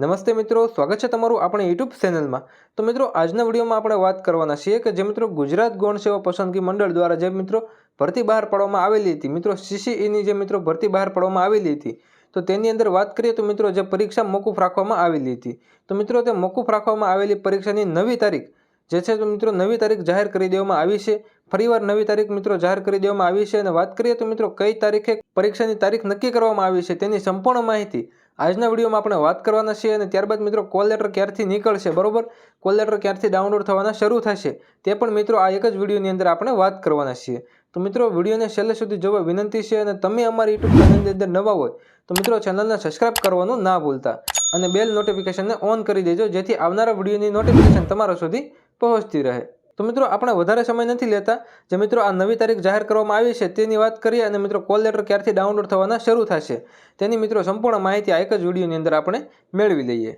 નમસ્તે મિત્રો, સ્વાગત છે તમારું આપણે યુટ્યુબ ચેનલમાં. તો મિત્રો, આજના વિડીયોમાં આપણે વાત કરવાના છીએ કે જે મિત્રો ગુજરાત ગૌણ સેવા પસંદગી મંડળ દ્વારા જે મિત્રો ભરતી બહાર પાડવામાં આવેલી હતી, મિત્રો સીસીઈની જે મિત્રો ભરતી બહાર પાડવામાં આવેલી હતી, તો તેની અંદર વાત કરીએ તો મિત્રો જે પરીક્ષા મોકૂફ રાખવામાં આવેલી હતી. તો મિત્રો, તે મોકૂફ રાખવામાં આવેલી પરીક્ષાની નવી તારીખ જે છે તો મિત્રો નવી તારીખ જાહેર કરી દેવામાં આવી છે. ફરીવાર નવી તારીખ મિત્રો જાહેર કરી દેવામાં આવી છે અને વાત કરીએ તો મિત્રો કઈ તારીખે પરીક્ષાની તારીખ નક્કી કરવામાં આવી છે તેની સંપૂર્ણ માહિતી આજના વિડીયોમાં આપણે વાત કરવાના છીએ અને ત્યારબાદ મિત્રો કોલ લેટર ક્યારથી નીકળશે, બરોબર? કોલ લેટર ક્યારથી ડાઉનલોડ થવાના શરૂ થશે, તે પણ મિત્રો આ એક જ વિડીયોની અંદર આપણે વાત કરવાના છીએ. તો મિત્રો વિડીયોને છેલ્લે સુધી જોવા વિનંતી છે અને તમે અમારી યુટ્યુબ ચેનલની અંદર નવા હોય, તો મિત્રો ચેનલને સબસ્ક્રાઇબ કરવાનું ના ભૂલતા અને બેલ નોટિફિકેશનને ઓન કરી દેજો, જેથી આવનારા વિડીયોની નોટિફિકેશન તમારા સુધી પહોંચતી રહે. તો મિત્રો, આપણે વધારે સમય નથી લેતા. જે મિત્રો આ નવી તારીખ જાહેર કરવામાં આવી છે, તેની વાત કરીએ અને મિત્રો, કોલ લેટર ક્યારથી ડાઉનલોડ થવાના શરૂ થશે, તેની મિત્રો સંપૂર્ણ માહિતી આ એક જ વિડીયોની અંદર આપણે મેળવી લઈએ.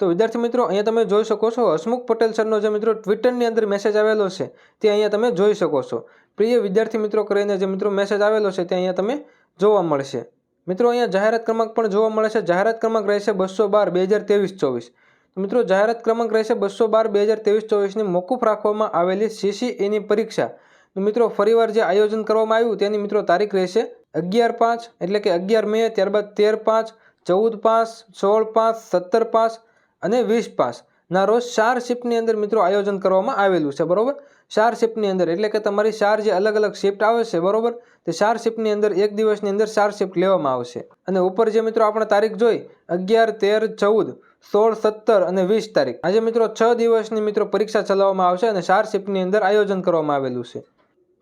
તો વિદ્યાર્થી મિત્રો, અહીંયા તમે જોઈ શકો છો, હસમુખ પટેલ સરનો જે મિત્રો ટ્વિટરની અંદર મેસેજ આવેલો છે, તે અહીંયા તમે જોઈ શકો છો. પ્રિય વિદ્યાર્થી મિત્રો, કરીને જે મિત્રો મેસેજ આવેલો છે, તે અહીંયા તમે જોવા મળશે. મિત્રો, અહીંયા જાહેરાત ક્રમાંક પણ જોવા મળે છે. જાહેરાત ક્રમાંક રહેશે બસો બાર, બે હજાર ત્રેવીસ, ચોવીસ. તો મિત્રો, જાહેરાત ક્રમાંક રહેશે બસો બાર બે હજાર ત્રેવીસ ચોવીસની મોકૂફ રાખવામાં આવેલી સીસીએની પરીક્ષા. તો મિત્રો, ફરીવાર જે આયોજન કરવામાં આવ્યું તેની મિત્રો તારીખ રહેશે અગિયાર પાંચ, એટલે કે અગિયાર મે, ત્યારબાદ તેર પાંચ, ચૌદ પાંચ, સોળ પાંચ, સત્તર પાંચ અને વીસ પાંચ. ના, રોજ ચાર શિફ્ટની અંદર મિત્રો આયોજન કરવામાં આવેલું છે, બરોબર? ચાર શિફ્ટની અંદર, એટલે કે તમારી ચાર જે અલગ અલગ શિફ્ટ આવે છે, બરોબર? તે ચાર શિફ્ટની અંદર, એક દિવસની અંદર ચાર શિફ્ટ લેવામાં આવશે. અને ઉપર જે મિત્રો આપણે તારીખ જોઈ, અગિયાર, તેર, ચૌદ સોળ, સત્તર અને વીસ તારીખ. આજે મિત્રો છ દિવસની મિત્રો પરીક્ષા ચલાવવામાં આવશે અને ચાર અંદર આયોજન કરવામાં આવેલું છે.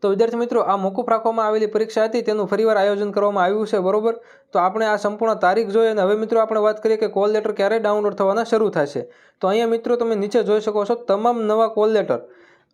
તો વિદ્યાર્થી મિત્રો, આ મોકૂફ રાખવામાં આવેલી પરીક્ષા હતી, તેનું ફરીવાર આયોજન કરવામાં આવ્યું છે, બરોબર? તો આપણે આ સંપૂર્ણ તારીખ જોઈએ અને હવે મિત્રો આપણે વાત કરીએ કે કોલ લેટર ક્યારે ડાઉનલોડ થવાના શરૂ થશે. તો અહીંયા મિત્રો તમે નીચે જોઈ શકો છો, તમામ નવા કોલ લેટર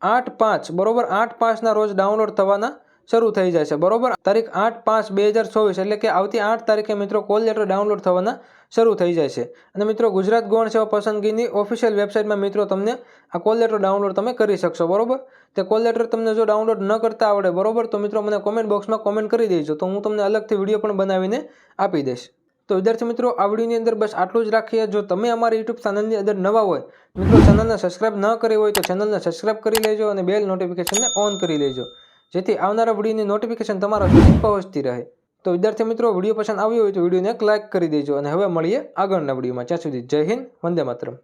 આઠ પાંચ, બરોબર? આઠ પાંચના રોજ ડાઉનલોડ થવાના શરૂ થઈ છે. બરોબર? તારીખ આઠ પાંચ બે હજાર ચોવીસ એટલે કે આવતી આઠ તારીખે મિત્રો કોલ લેટર ડાઉનલોડ થવાના શરૂ થઈ છે. અને મિત્રો ગુજરાત ગૌણ સેવા પસંદગીની ઓફિશિયલ વેબસાઇટમાં મિત્રો તમને આ કોલ લેટર ડાઉનલોડ તમે કરી શકશો. બરોબર? તે કોલ લેટર તમને જો ડાઉનલોડ ન કરતા આવડે, બરોબર? તો મિત્રો મને કોમેન્ટ બોક્સમાં કોમેન્ટ કરી દેજો. તો હું તમને અલગથી વીડિયો પણ બનાવીને આપી દઈશ. તો વિદ્યાર્થી મિત્રો, આ વિડીયોની અંદર બસ આટલું જ રાખીએ. જો તમે અમારા યુટ્યુબ ચેનલની અંદર નવા હોય, મિત્રો ચેનલને સબસ્ક્રાઇબ ન કરી હોય તો ચેનલને સબસ્ક્રાઇબ કરી લેજો અને બેલ નોટિફિકેશનને ઓન કરી લેજો. જેથી આવનારા વિડીયોની નોટિફિકેશન તમારા સુધી પહોંચતી રહે. તો વિદ્યાર્થી મિત્રો, વીડિયો પસંદ આવ્યો હોય તો વિડીયોને એક લાઇક કરી દેજો અને હવે મળીએ આગળના વિડીયોમાં. ત્યાં સુધી જય હિન્દ, વંદે માતરમ.